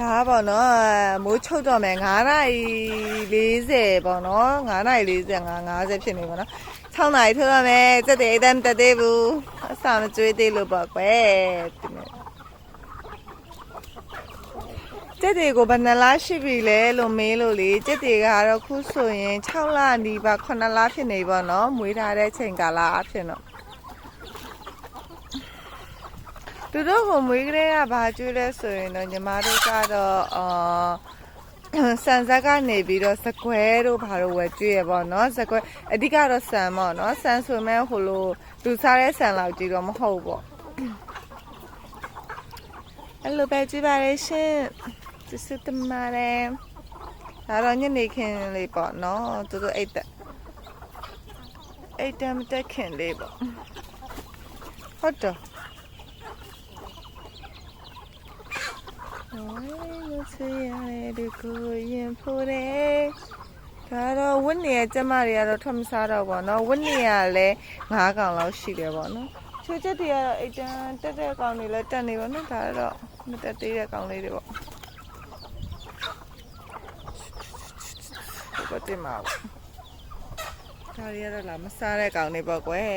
ဒါပေါ့နော်မိုးချုပ်တော့မယ်9နာရီ40ပေါ့နော်9နာရီ45 50ဖြစ်နေပေါ့နော်6နာရီထိုးတော့မယ်စက်တဲ့အိမ်တမ်းတက်သေးဘူးအစာမကျွေးသေးလို့ပေါ့ကွယ်ဒီနေ့ကျက်တွေကိုဘယ်နှလားရှိပြီလဲလို့မေးလို့လေကျက်တွေကတော့ခုဆိုရင်6လနီးပါ9လဖြစ်နေပေါ့နော်မွေးထားတဲ့ချိန်ကာလအဖြစ်တော့ သူတို့ကိုမွေးကလေးကဘာကျွေးလဲဆိုရင်တော့ညီမတို့ကတော့အာဆန်ဇက်ကနေပြီးတော့စကွဲတို့ဘာလို့ဝယ်ကျွေးရပေါ့နော်စကွဲအဓိကတော့ဆန်ပေါ့နော်ဆန်ဆိုမဲ့ဟိုလိုလူစားတဲ့ဆန်လောက်ကြီးတော့မဟုတ်ပေါ့အဲ့လိုပဲကျွေးပါလေရှင်စစတမရဲဒါတော့ညနေခင်းလေးပေါ့နော်သူတို့အိတ်တက်အိတ်တမ်းတက်ခင်လေးပေါ့ဟုတ်တော့ ဝိုင်းမချရတဲ့ဒီကိုရင်ဖိုးတယ်ဒါတော့ဝင်းနေရကျမတွေကတော့ထွက်မစားတော့ဘောနော်ဝင်းနေရလည်း9កောင်လောက်ရှိတယ်ဘောနော်ချိုးချက်တွေကတော့အိတ်တန်းတက်တဲ့ကောင်တွေလည်းတက်နေဘောနော်ဒါတော့မတက်သေးတဲ့ကောင်လေးတွေပေါ့ဘာတင်မှာဒါတွေကတော့လာမစားတဲ့ကောင်တွေပေါ့ကွယ်